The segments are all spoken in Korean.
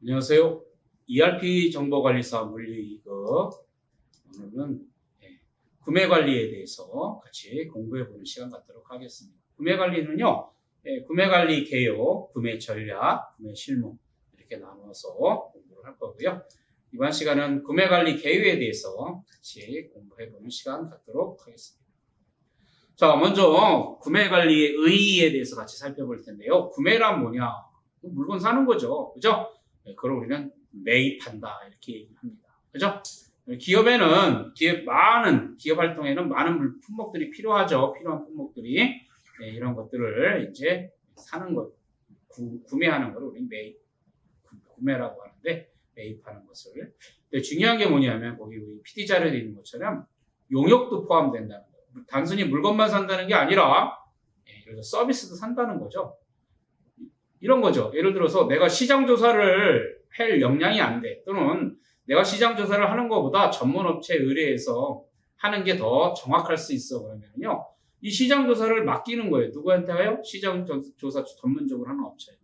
안녕하세요. ERP 정보관리사 물리이거 오늘은 예, 구매 관리에 대해서 같이 공부해보는 시간 갖도록 하겠습니다. 구매 관리는요, 예, 구매 관리 개요, 구매 전략, 구매 실무 이렇게 나눠서 공부를 할 거고요. 이번 시간은 구매 관리 개요에 대해서 같이 공부해보는 시간 갖도록 하겠습니다. 자, 먼저 구매 관리의 의의에 대해서 같이 살펴볼 텐데요. 구매란 뭐냐? 물건 사는 거죠. 그죠? 네, 그걸 우리는 매입한다 이렇게 얘기합니다. 그죠? 기업에는 기업 많은 기업 활동에는 많은 물- 품목들이 필요하죠. 필요한 품목들이 네, 이런 것들을 이제 사는 것, 구, 구매하는 걸 우리 매입 구- 구매라고 하는데 매입하는 것을. 근데 중요한 게 뭐냐면 거기 우리 PD 자료에 있는 것처럼 용역도 포함된다는 거예요. 단순히 물건만 산다는 게 아니라 예, 예를 들어 서비스도 산다는 거죠. 이런 거죠. 예를 들어서 내가 시장 조사를 할 역량이 안 돼. 또는 내가 시장 조사를 하는 것보다 전문 업체에 의뢰해서 하는 게 더 정확할 수 있어. 그러면요. 이 시장 조사를 맡기는 거예요. 누구한테요? 시장 조- 조사 전문적으로 하는 업체에.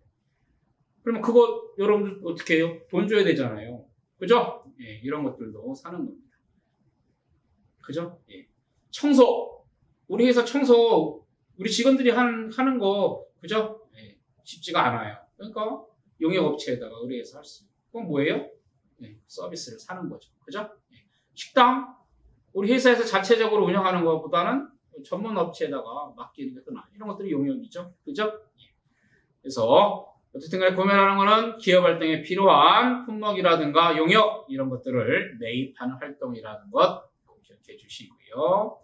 그러면 그거 여러분들 어떻게 해요? 돈 줘야 되잖아요. 그죠? 예, 이런 것들도 사는 겁니다. 그죠? 예. 청소. 우리 회사 청소, 우리 직원들이 하는, 하는 거, 그죠? 예. 쉽지가 않아요. 그러니까 용역업체에다가 의뢰해서 할 수. 있고 그건 뭐예요? 네, 서비스를 사는 거죠. 그죠? 예. 식당 우리 회사에서 자체적으로 운영하는 것보다는 전문 업체에다가 맡기는 게 더 나아. 이런 것들이 용역이죠. 그죠? 예. 그래서 어쨌든 간에 구매하는 거는 기업 활동에 필요한 품목이라든가 용역 이런 것들을 매입하는 활동이라는 것 꼭 기억해 주시고요.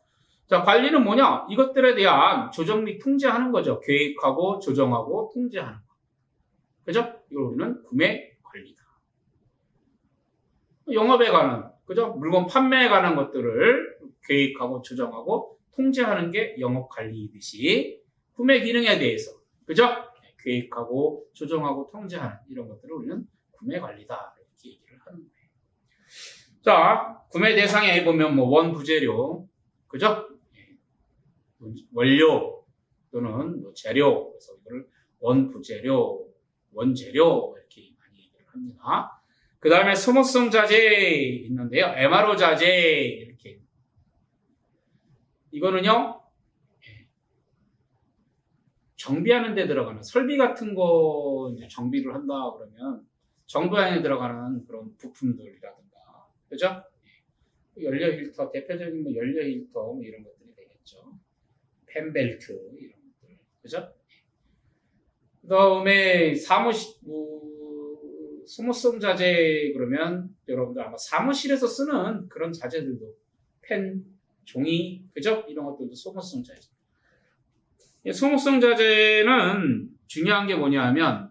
자, 관리는 뭐냐? 이것들에 대한 조정 및 통제하는 거죠. 계획하고 조정하고 통제하는 거. 그죠? 이걸 우리는 구매 관리다. 영업에 관한, 그죠? 물건 판매에 관한 것들을 계획하고 조정하고 통제하는 게 영업 관리이듯이 구매 기능에 대해서, 그죠? 계획하고 조정하고 통제하는 이런 것들을 우리는 구매 관리다. 이렇게 얘기를 하는 거예요. 자, 구매 대상에 보면 뭐 원부재료, 그죠? 원료 또는 뭐 재료 그래서 이걸 원부재료, 원재료 이렇게 많이 얘기를 합니다. 그 다음에 소모성 자재 있는데요. MRO 자재 이렇게 이거는요 예, 정비하는 데 들어가는 설비 같은 거 이제 정비를 한다 그러면 데 들어가는 그런 부품들이라든가 그죠? 예. 연료 힐터 대표적인 뭐 연료 힐터 뭐 이런 것들이 되겠죠. 펜벨트 이런 것들 그죠? 그 다음에 사무실 뭐, 소모성 자재 그러면 여러분들 아마 사무실에서 쓰는 그런 자재들도 펜, 종이 그죠? 이런 것들도 소모성 자재. 이 소모성 자재는 중요한 게 뭐냐 하면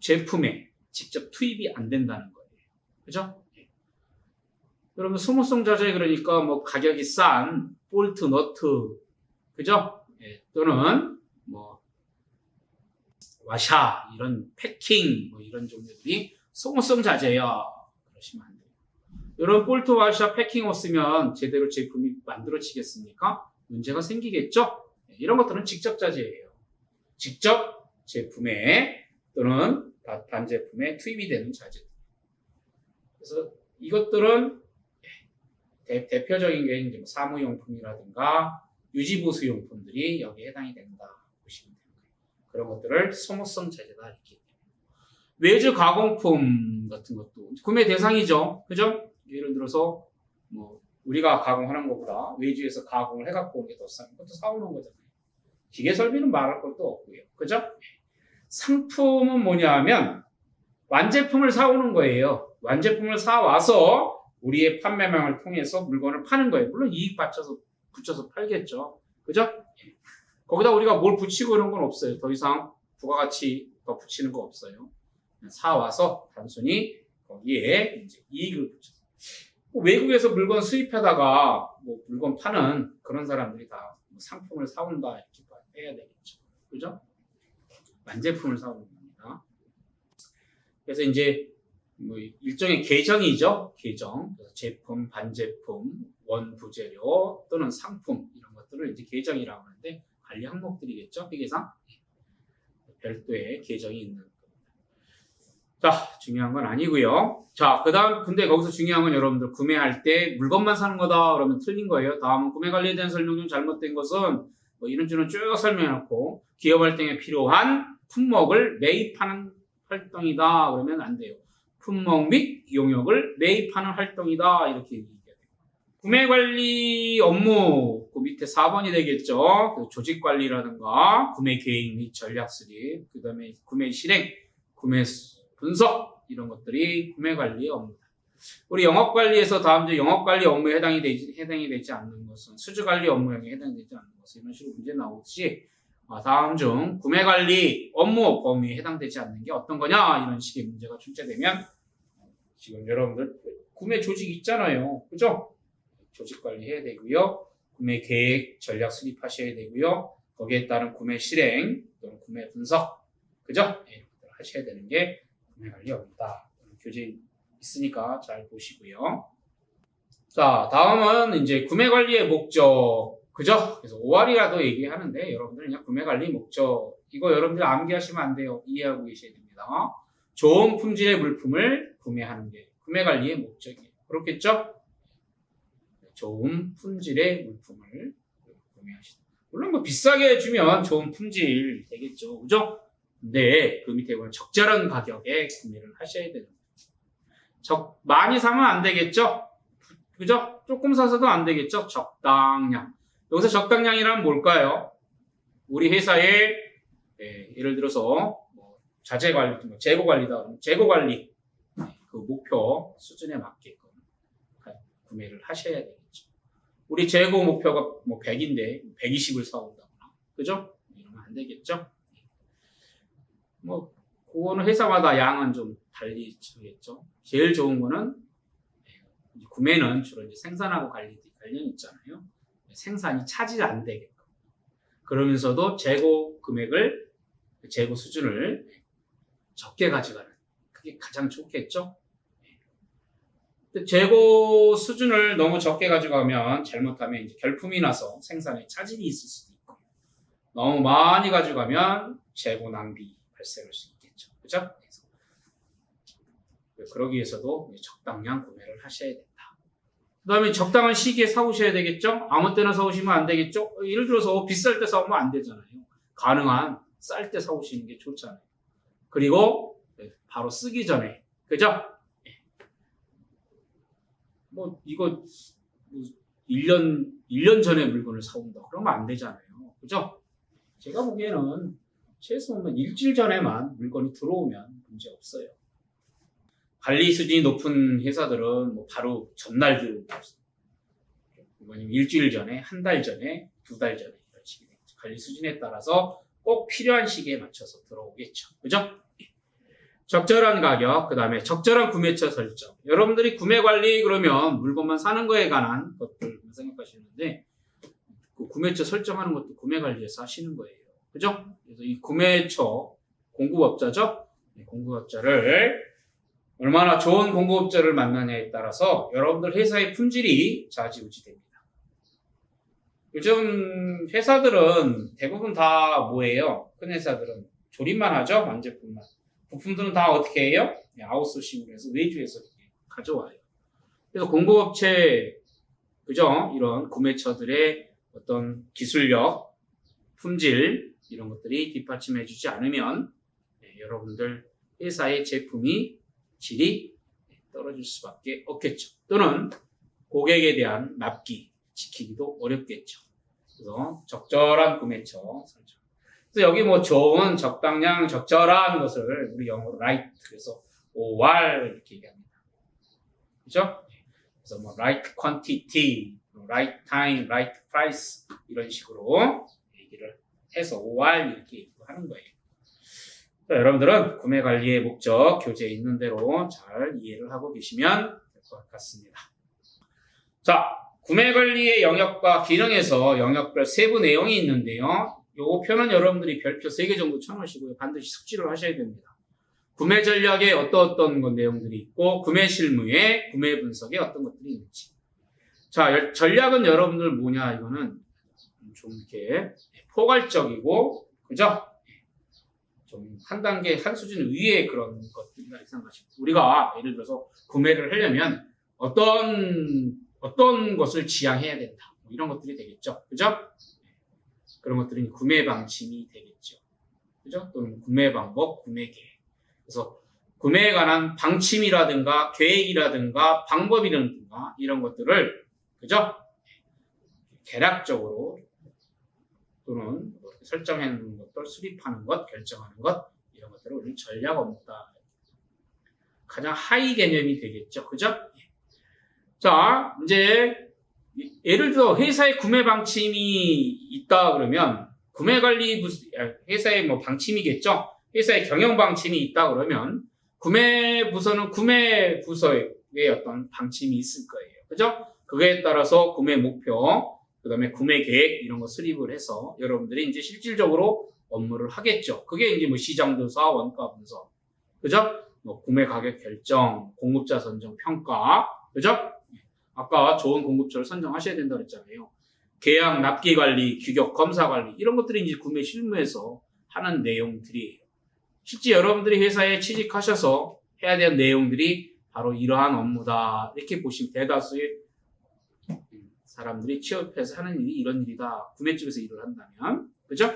제품에 직접 투입이 안 된다는 거예요. 그죠? 예. 여러분 소모성 자재 그러니까 뭐 가격이 싼 볼트, 너트, 그죠? 예, 또는 뭐 와샤 이런 패킹 뭐 이런 종류들이 소모성 자재야 그러시면 안 돼요. 이런 볼트, 와샤, 패킹 없으면 제대로 제품이 만들어지겠습니까? 문제가 생기겠죠? 예, 이런 것들은 직접 자재예요. 직접 제품에 또는 다- 단제품에 투입이 되는 자재. 그래서 이것들은 대, 대표적인 게 이제 뭐 사무용품이라든가 유지보수용품들이 여기에 해당이 된다 보시면 됩니다. 그런 것들을 소모성 자재다 이렇게. 외주 가공품 같은 것도 구매 대상이죠, 그죠? 예를 들어서 뭐 우리가 가공하는 것보다 외주에서 가공을 해갖고 온게더싼 것도 사오는 거잖아요. 기계 설비는 말할 것도 없고요, 그죠? 상품은 뭐냐 하면 완제품을 사오는 거예요. 완제품을 사와서 우리의 판매망을 통해서 물건을 파는 거예요. 물론 이익 받쳐서 붙여서 팔겠죠. 그죠? 예. 거기다 우리가 뭘 붙이고 이런 건 없어요. 더 이상 부가가치 더 붙이는 거 없어요. 사와서 단순히 거기에 이제 이익을 붙여서. 뭐 외국에서 물건 수입하다가 뭐 물건 파는 그런 사람들이 다뭐 상품을 사온다 이렇게 해야 되겠죠. 그죠? 완제품을 사오는 겁니다. 그래서 이제 뭐 일종의 계정이죠. 계정. 그래서 제품, 반제품, 원부재료 또는 상품 이런 것들을 이제 계정이라고 하는데 관리 항목들이겠죠. 회계상 별도의 계정이 있는. 자, 중요한 건 아니고요. 자, 그다음 근데 거기서 중요한 건 여러분들 구매할 때 물건만 사는 거다 그러면 틀린 거예요. 다음은 구매 관리에 대한 설명 중 잘못된 것은 뭐 이런 저런 쭉 설명해놓고 기업 활동에 필요한 품목을 매입하는 활동이다 그러면 안 돼요. 품목 및 용역을 매입하는 활동이다 이렇게 얘기해야 돼요. 구매 관리 업무 그 밑에 4번이 되겠죠. 그 조직 관리라든가 구매 계획 및 전략 수립, 그다음에 구매 실행, 구매 수- 분석 이런 것들이 구매 관리 업무. 우리 영업 관리에서 다음 주 영업 관리 업무에 해당이 되지 해당이 되지 않는 것은 수주 관리 업무에 해당되지 않는 것은 이런 식으로 문제 나오듯이 아, 다음 중 구매 관리 업무 범위에 해당되지 않는 게 어떤 거냐 이런 식의 문제가 출제되면 지금 여러분들 구매 조직 있잖아요, 그죠? 조직 관리해야 되고요, 구매 계획 전략 수립하셔야 되고요, 거기에 따른 구매 실행 또는 구매 분석, 그죠? 하셔야 되는 게 구매 관리 업무다. 교재 있으니까 잘 보시고요. 자, 다음은 이제 구매 관리의 목적. 그죠? 그래서 5알이라도 얘기하는데 여러분들 그냥 구매 관리 목적. 이거 여러분들 암기하시면 안 돼요. 이해하고 계셔야 됩니다. 좋은 품질의 물품을 구매하는 게 구매 관리의 목적이에요. 그렇겠죠? 좋은 품질의 물품을 구매하시다. 물론 뭐 비싸게 주면 좋은 품질 되겠죠. 그죠? 근데 그 밑에 보면 적절한 가격에 구매를 하셔야 되는 거예요. 적, 많이 사면 안 되겠죠? 그죠? 조금 사서도 안 되겠죠? 적당량. 여기서 적당량이란 뭘까요? 우리 회사의 예, 예를 들어서 뭐 자재 관리, 뭐 재고 관리다. 재고 관리 예, 그 목표 수준에 맞게끔 구매를 하셔야 되겠죠. 우리 재고 목표가 뭐 100인데 120을 사온다거나, 그죠? 이러면 안 되겠죠? 뭐 그거는 회사마다 양은 좀 달리 지겠죠. 제일 좋은 거는 예, 구매는 주로 이제 생산하고 관리 관련 있잖아요. 생산이 차질 안 되게끔. 그러면서도 재고 금액을 재고 수준을 적게 가져가는 그게 가장 좋겠죠. 재고 수준을 너무 적게 가져가면 잘못하면 이제 결품이 나서 생산에 차질이 있을 수도 있고 너무 많이 가져가면 재고 낭비 발생할 수 있겠죠. 그죠? 그래서 그러기 위해서도 적당량 구매를 하셔야 된다. 그 다음에 적당한 시기에 사오셔야 되겠죠? 아무 때나 사오시면 안 되겠죠? 예를 들어서 비쌀 때 사오면 안 되잖아요. 가능한 쌀 때 사오시는 게 좋잖아요. 그리고 바로 쓰기 전에, 그죠? 예. 뭐, 이거, 뭐 1년, 1년 전에 물건을 사온다. 그러면 안 되잖아요. 그죠? 제가 보기에는 최소한 일주일 전에만 물건이 들어오면 문제 없어요. 관리 수준이 높은 회사들은 뭐 바로 전날 들어오고 일주일 전에, 한 달 전에, 두 달 전에 이런 되겠죠. 관리 수준에 따라서 꼭 필요한 시기에 맞춰서 들어오겠죠. 그죠? 적절한 가격, 그 다음에 적절한 구매처 설정. 여러분들이 구매 관리 그러면 물건만 사는 거에 관한 것들 생각하시는데 그 구매처 설정하는 것도 구매 관리에서 하시는 거예요. 그죠? 그래서 이 구매처 공급업자죠? 네, 공급업자를 얼마나 좋은 공급업자를 만나냐에 따라서 여러분들 회사의 품질이 좌지우지됩니다. 요즘 회사들은 대부분 다 뭐예요? 큰 회사들은 조립만 하죠? 완제품만. 부품들은 다 어떻게 해요? 네, 아웃소싱을 해서 외주에서 가져와요. 그래서 공급업체, 그죠? 이런 구매처들의 어떤 기술력, 품질, 이런 것들이 뒷받침해 주지 않으면 네, 여러분들 회사의 제품이 질이 떨어질 수밖에 없겠죠. 또는 고객에 대한 납기 지키기도 어렵겠죠. 그래서 적절한 구매처 설정. 그래서 여기 뭐 좋은 적당량 적절한 것을 우리 영어로 right 그래서 OR 이렇게 얘기합니다. 그죠? 그래서 뭐 right quantity, right time, right price 이런 식으로 해서 OR 이렇게 하는 거예요. 자, 여러분들은 구매 관리의 목적 교재에 있는 대로 잘 이해를 하고 계시면 될 것 같습니다. 자, 구매 관리의 영역과 기능에서 영역별 세부 내용이 있는데요. 요 표는 여러분들이 별표 3개 정도 쳐놓으시고요. 반드시 숙지를 하셔야 됩니다. 구매 전략에 어떤 어떤 것 내용들이 있고 구매 실무에 구매 분석에 어떤 것들이 있는지. 자, 열- 전략은 여러분들 뭐냐 이거는 좀 이렇게 포괄적이고 그죠? 좀 한 단계 한 수준 위에 그런 것들이라 생각하시고 우리가 예를 들어서 구매를 하려면 어떤 어떤 것을 지향해야 된다 뭐 이런 것들이 되겠죠, 그죠? 그런 것들이 구매 방침이 되겠죠, 그죠? 또는 구매 방법, 구매 계획. 그래서 구매에 관한 방침이라든가 계획이라든가 방법이라든가 이런 것들을 그죠? 개략적으로 또는 설정해 놓은 것들 수립하는 것, 결정하는 것 이런 것들을 우리는 전략 업무다. 가장 하위 개념이 되겠죠, 그죠? 예. 자, 이제 예를 들어 회사의 구매 방침이 있다 그러면 구매 관리 아, 회사의 뭐 방침이겠죠. 회사의 경영 방침이 있다 그러면 구매 부서는 구매 부서의 어떤 방침이 있을 거예요. 그죠? 그거에 따라서 구매 목표, 그 다음에 구매 계획 이런 거 수립을 해서 여러분들이 이제 실질적으로 업무를 하겠죠. 그게 이제 뭐 시장 조사, 원가 분석, 그죠? 뭐 구매 가격 결정, 공급자 선정 평가, 그죠? 아까 좋은 공급처를 선정하셔야 된다 그랬잖아요. 계약 납기 관리, 규격 검사 관리 이런 것들이 이제 구매 실무에서 하는 내용들이에요. 실제 여러분들이 회사에 취직하셔서 해야 되는 내용들이 바로 이러한 업무다 이렇게 보시면 대다수의 사람들이 취업해서 하는 일이 이런 일이다. 구매 쪽에서 일을 한다면 그죠?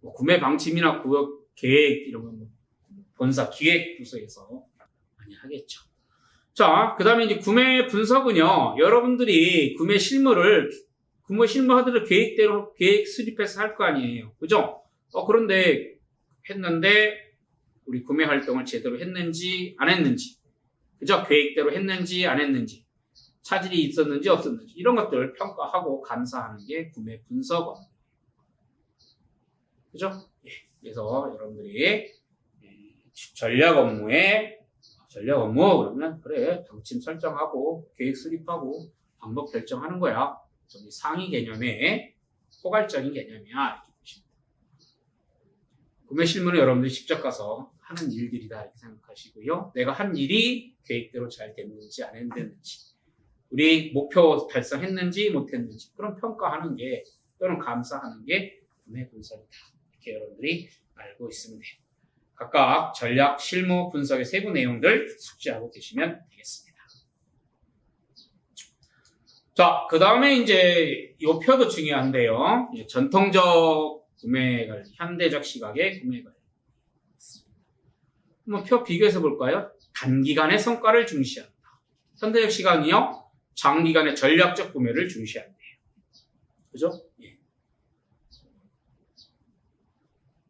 뭐 구매 방침이나 구역 계획 이런 건 본사 기획 부서에서 많이 하겠죠. 자, 그 다음에 이제 구매 분석은요, 여러분들이 구매 실무를, 구매 실무 하드를 계획대로 계획 수립해서 할 거 아니에요. 그죠? 어, 그런데 했는데, 우리 구매 활동을 제대로 했는지, 안 했는지, 그죠? 계획대로 했는지, 안 했는지, 차질이 있었는지, 없었는지, 이런 것들을 평가하고 감사하는 게 구매 분석 업무. 그죠? 예, 그래서 여러분들이 예, 전략 업무에 전략 업무 그러면 그래 방침 설정하고 계획 수립하고 방법 결정하는 거야. 저기 상위 개념의 포괄적인 개념이야 이렇게 보시면 돼요. 구매 실무는 여러분들이 직접 가서 하는 일들이다 이렇게 생각하시고요. 내가 한 일이 계획대로 잘 됐는지 안 됐는지 우리 목표 달성했는지 못했는지 그런 평가하는 게 또는 감사하는 게 구매 분석이다. 이렇게 여러분들이 알고 있으면 돼요. 각각 전략, 실무, 분석의 세부 내용들 숙지하고 계시면 되겠습니다. 자, 그 다음에 이제 이 표도 중요한데요. 예, 전통적 구매 관리, 현대적 시각의 구매 관리. 한번 표 비교해서 볼까요? 단기간의 성과를 중시한다. 현대적 시각이요. 장기간의 전략적 구매를 중시한대요. 그죠? 예.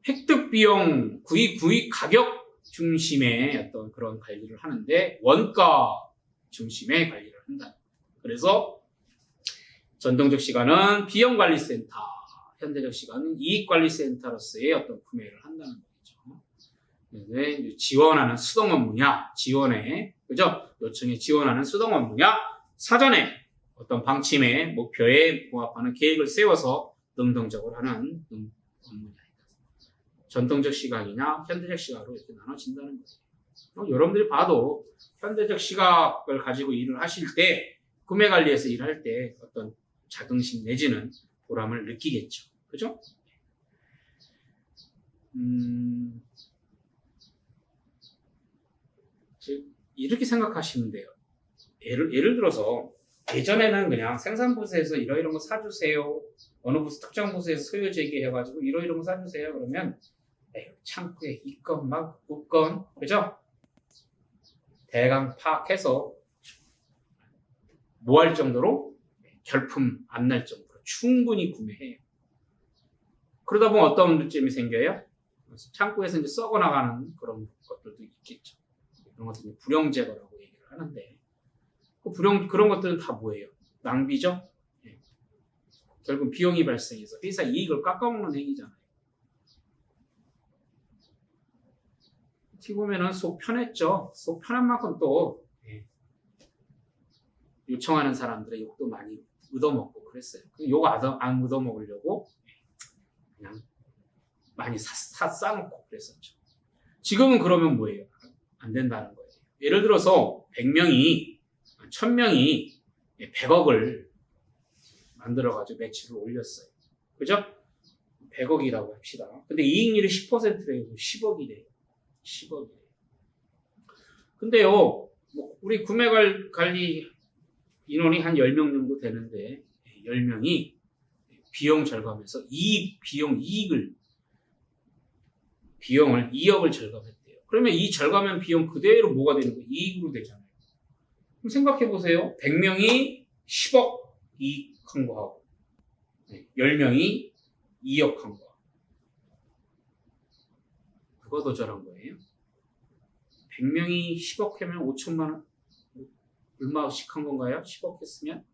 획득 비용, 구입, 구입 가격 중심의 어떤 그런 관리를 하는데 원가 중심의 관리를 한다. 그래서 전통적 시간은 비용 관리 센터, 현대적 시간은 이익 관리 센터로서의 어떤 구매를 한다는 거죠. 지원하는 수동 업무냐, 지원에 그죠? 요청에 지원하는 수동 업무냐, 사전에 어떤 방침에 목표에 부합하는 계획을 세워서 능동적으로 하는 음, 업무냐. 전통적 시각이냐 현대적 시각으로 이렇게 나눠진다는 거죠. 어, 여러분들이 봐도 현대적 시각을 가지고 일을 하실 때 구매 관리에서 일할 때 어떤 자긍심 내지는 보람을 느끼겠죠. 그죠? 음, 즉 이렇게 생각하시면 돼요. 예를, 예를 들어서 예전에는 그냥 생산부서에서 이러이런 거 사주세요. 어느 부서 특정 부서에서 소요 제기해가지고 이러이런 거 사주세요. 그러면 에휴, 창고에 있건 막 없건 그죠? 대강 파악해서 뭐 할 정도로 결품 안 날 정도로 충분히 구매해요. 그러다 보면 어떤 문제점이 생겨요? 창고에서 이제 썩어 나가는 그런 것들도 있겠죠. 그런 것들이 불용 제거라고 얘기를 하는데 그 불용 그런 것들은 다 뭐예요? 낭비죠. 예. 결국 비용이 발생해서 회사 이익을 깎아먹는 행위잖아요. 어떻게 보면은 속 편했죠. 속 편한 만큼 또 예. 요청하는 사람들의 욕도 많이 얻어먹고 그랬어요. 욕 안 얻어먹으려고 그냥 많이 사, 사, 싸놓고 그랬었죠. 지금은 그러면 뭐예요? 안 된다는 거예요. 예를 들어서 100명이 1000명이 100억을 만들어가지고 매출을 올렸어요. 그죠? 100억이라고 합시다. 근데 이익률이 10%래요. 10억이래요. 10억이래요. 근데요, 뭐 우리 구매 관- 관리 인원이 한 10명 정도 되는데, 10명이 비용 절감해서 이익, 비용 이익을, 비용을 2억을 절감했대요. 그러면 이 절감한 비용 그대로 뭐가 되는 거예요? 이익으로 되잖아요. 그럼 생각해 보세요. 100명이 10억 이익한 거하고, 10명이 2억 한 거. 그거 더 잘한 거예요. 100명이 10억 하면 5천만 원, 얼마씩 한 건가요? 10억 했으면?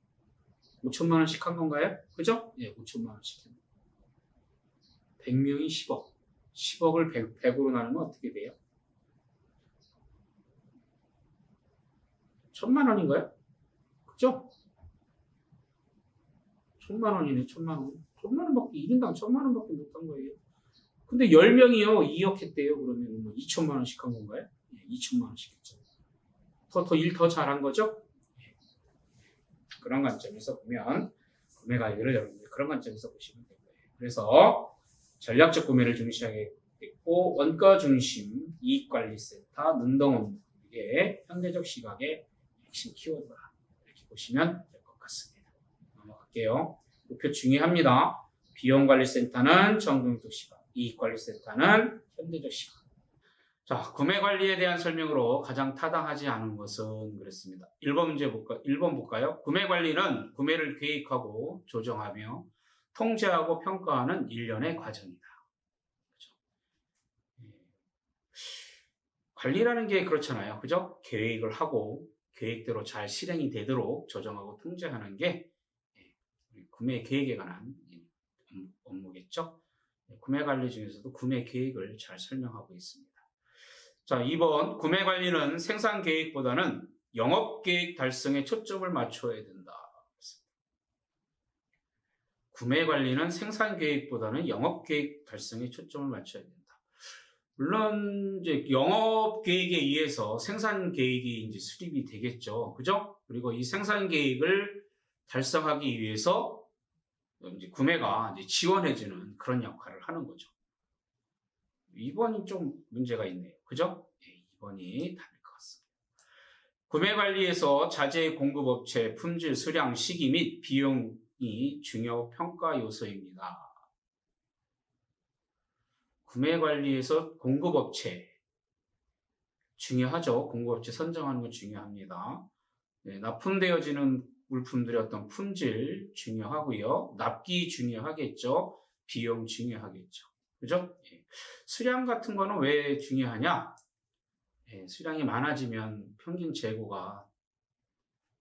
5천만 원씩 한 건가요? 그죠? 예, 5천만 원씩. 100명이 10억. 10억을 100, 100으로 나누면 어떻게 돼요? 천만 원인가요? 그죠? 천만 원이네, 천만 원. 천만 원밖에, 1인당 천만 원밖에 못한 거예요. 근데 10명이요, 2억 했대요. 그러면 뭐 2천만 원씩 한 건가요? 예, 2천만 원씩 했죠. 더, 더 일 더 잘한 거죠? 예. 그런 관점에서 보면, 구매 관리를 여러분들 그런 관점에서 보시면 될 거예요. 그래서, 전략적 구매를 중시하겠고, 원가 중심, 이익관리센터, 능동업무, 이게 현대적 시각의 핵심 키워드다. 이렇게 보시면 될 것 같습니다. 넘어갈게요. 목표 중요합니다. 비용관리센터는 정동적 시각, 이익관리센터는 현대적 시각. 자, 구매 관리에 대한 설명으로 가장 타당하지 않은 것은 그랬습니다. 1번 문제 볼까? 1번 볼까요? 구매 관리는 구매를 계획하고 조정하며 통제하고 평가하는 일련의 과정이다. 그죠? 예. 관리라는 게 그렇잖아요. 그죠? 계획을 하고 계획대로 잘 실행이 되도록 조정하고 통제하는 게 예, 구매 계획에 관한 업무- 업무겠죠. 예, 구매 관리 중에서도 구매 계획을 잘 설명하고 있습니다. 자, 2번 구매 관리는 생산 계획보다는 영업 계획 달성에 초점을 맞춰야 된다. 구매 관리는 생산 계획보다는 영업 계획 달성에 초점을 맞춰야 된다. 물론 이제 영업 계획에 의해서 생산 계획이 이제 수립이 되겠죠. 그죠? 그리고 이 생산 계획을 달성하기 위해서 이제 구매가 이제 지원해주는 그런 역할을 하는 거죠. 2번이 좀 문제가 있네요. 그죠? 네, 2번이 답일 것 같습니다. 구매 관리에서 자재 공급업체 품질, 수량, 시기 및 비용이 중요 평가 요소입니다. 구매 관리에서 공급업체 중요하죠. 공급업체 선정하는 건 중요합니다. 네, 납품되어지는 물품들의 어떤 품질 중요하고요. 납기 중요하겠죠. 비용 중요하겠죠. 그죠? 예. 수량 같은 거는 왜 중요하냐? 예, 수량이 많아지면 평균 재고가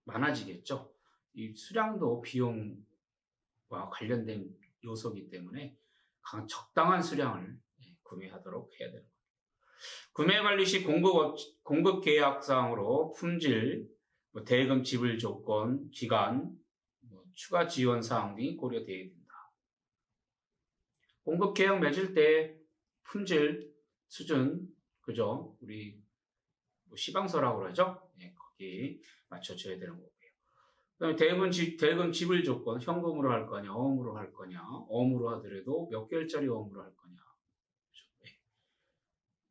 많아지겠죠. 이 수량도 비용과 관련된 요소이기 때문에 강- 적당한 수량을 예, 구매하도록 해야 됩니다. 구매 관리 시 공급, 공급 계약 사항으로 품질, 뭐 대금 지불 조건, 기간, 뭐 추가 지원 사항 등이 고려되어야 된다. 공급 계약 맺을 때 품질 수준, 그죠? 우리 뭐 시방서라고 그러죠? 예, 거기 맞춰줘야 되는 거고요. 그다음에 대금, 지, 대금 지불 조건, 현금으로 할 거냐, 어음으로 할 거냐, 어음으로 하더라도 몇 개월짜리 어음으로 할 거냐.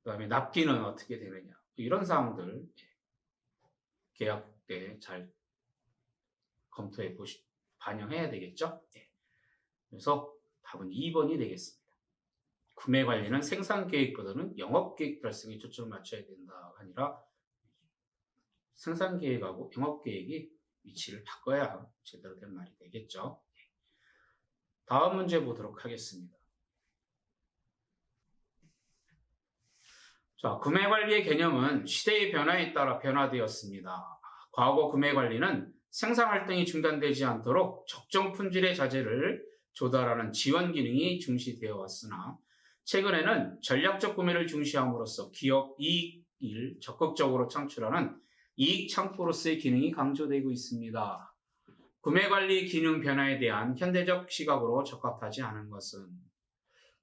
그죠? 예. 그다음에 납기는 어떻게 되느냐. 이런 사항들 예. 계약 때 잘 검토해 보시, 반영해야 되겠죠? 예. 그래서 답은 2번이 되겠습니다. 구매 관리는 생산 계획보다는 영업 계획 달성에 초점을 맞춰야 된다가 아니라 생산 계획하고 영업 계획이 위치를 바꿔야 제대로 된 말이 되겠죠. 다음 문제 보도록 하겠습니다. 자, 구매 관리의 개념은 시대의 변화에 따라 변화되었습니다. 과거 구매 관리는 생산 활동이 중단되지 않도록 적정 품질의 자재를 조달하는 지원 기능이 중시되어 왔으나 최근에는 전략적 구매를 중시함으로써 기업 이익을 적극적으로 창출하는 이익 창구로서의 기능이 강조되고 있습니다. 구매 관리 기능 변화에 대한 현대적 시각으로 적합하지 않은 것은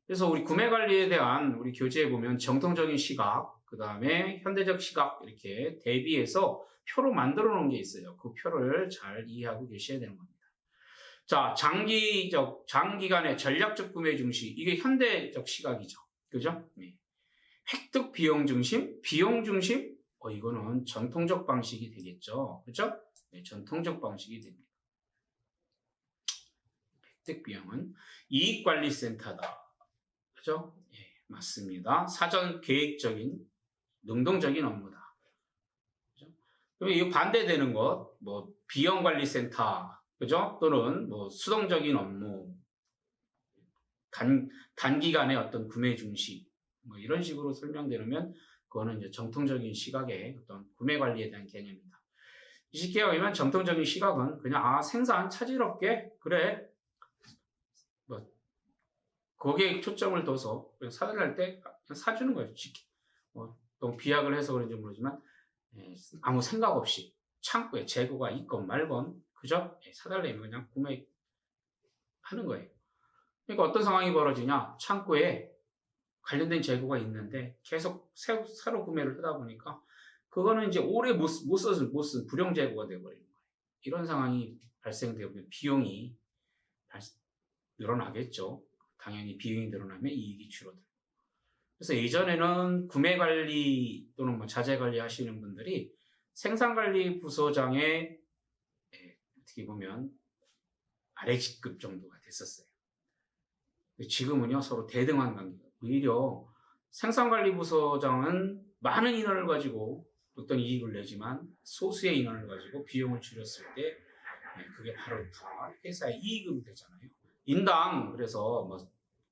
그래서 우리 구매 관리에 대한 우리 교재에 보면 정통적인 시각, 그 다음에 현대적 시각 이렇게 대비해서 표로 만들어 놓은 게 있어요. 그 표를 잘 이해하고 계셔야 되는 겁니다. 자, 장기적, 장기간의 전략적 구매 중시. 이게 현대적 시각이죠. 그죠? 네. 획득 비용 중심, 비용 중심? 어, 이거는 전통적 방식이 되겠죠. 그죠? 네, 전통적 방식이 됩니다. 획득 비용은 이익관리센터다. 그죠? 예, 맞습니다. 사전 계획적인, 능동적인 업무다. 그죠? 그럼 이 반대되는 것, 뭐, 비용관리 센터, 그죠? 또는 뭐, 수동적인 업무, 단, 단기간의 어떤 구매 중시, 뭐, 이런 식으로 설명되면, 그거는 이제 정통적인 시각의 어떤 구매 관리에 대한 개념입니다. 얘기하면 정통적인 시각은 그냥, 아, 생산 차질없게, 그래, 뭐, 거기에 초점을 둬서 그냥 사달랄 때 사주는 거예요. 뭐, 또 비약을 해서 그런지 모르지만 예, 아무 생각 없이 창고에 재고가 있건 말건 그죠? 예, 사달라면 그냥 구매하는 거예요. 그러니까 어떤 상황이 벌어지냐? 창고에 관련된 재고가 있는데 계속 새, 새로 구매를 하다 보니까 그거는 이제 오래 못, 쓰- 못 써서 못쓴 불용 재고가 되어버리는 거예요. 이런 상황이 발생되면 비용이 발- 늘어나겠죠. 당연히 비용이 늘어나면 이익이 줄어들고. 그래서 예전에는 구매 관리 또는 뭐 자재 관리 하시는 분들이 생산 관리 부서장의 예, 어떻게 보면 아래 직급 정도가 됐었어요. 지금은요 서로 대등한 관계. 오히려 생산 관리 부서장은 많은 인원을 가지고 어떤 이익을 내지만 소수의 인원을 가지고 비용을 줄였을 때 예, 그게 바로 다 회사의 이익으로 되잖아요. 인당 그래서 뭐,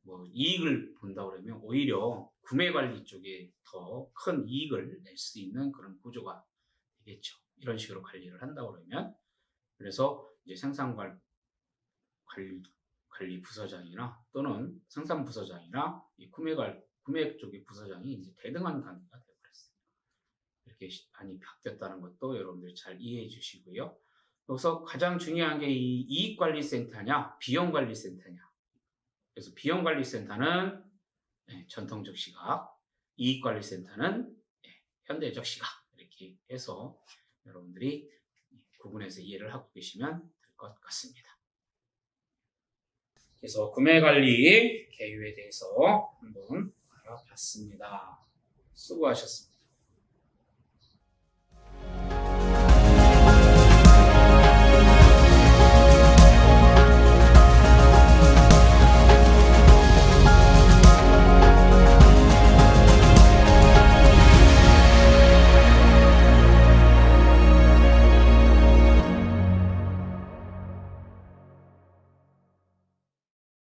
뭐 이익을 본다 그러면 오히려 구매 관리 쪽에 더 큰 이익을 낼 수 있는 그런 구조가 되겠죠. 이런 식으로 관리를 한다 그러면 그래서 이제 생산 관- 관리 관리 부서장이나 또는 생산 부서장이나 이 구매 관 구매 쪽의 부서장이 이제 대등한 관계가 되어버렸어요. 이렇게 시- 많이 바뀌었다는 것도 여러분들 잘 이해해 주시고요. 여기서 가장 중요한 게 이 이익관리센터냐, 비용관리센터냐. 그래서 비용관리센터는 예, 전통적 시각, 이익관리센터는 예, 현대적 시각 이렇게 해서 여러분들이 구분해서 이해를 하고 계시면 될 것 같습니다. 그래서 구매관리 개요에 대해서 한번 알아봤습니다. 수고하셨습니다.